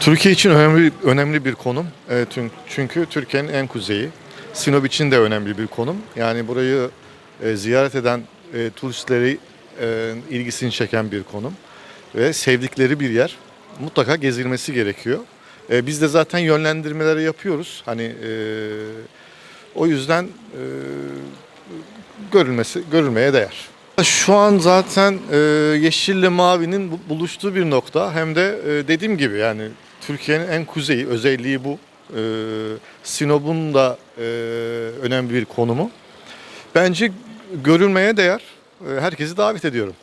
Türkiye için önemli önemli bir konum. E, çünkü Türkiye'nin en kuzeyi. Sinop için de önemli bir konum. Yani burayı e, ziyaret eden e, turistleri ilgisini çeken bir konum ve sevdikleri bir yer. Mutlaka gezilmesi gerekiyor. Biz de zaten yönlendirmeleri yapıyoruz. Hani o yüzden görülmesi görülmeye değer. Şu an zaten e, yeşille mavinin bu- buluştuğu bir nokta. Hem de e, dediğim gibi yani Türkiye'nin en kuzeyi özelliği bu. E, Sinop'un da e, önemli bir konumu. Bence görülmeye değer. E, herkesi davet ediyorum.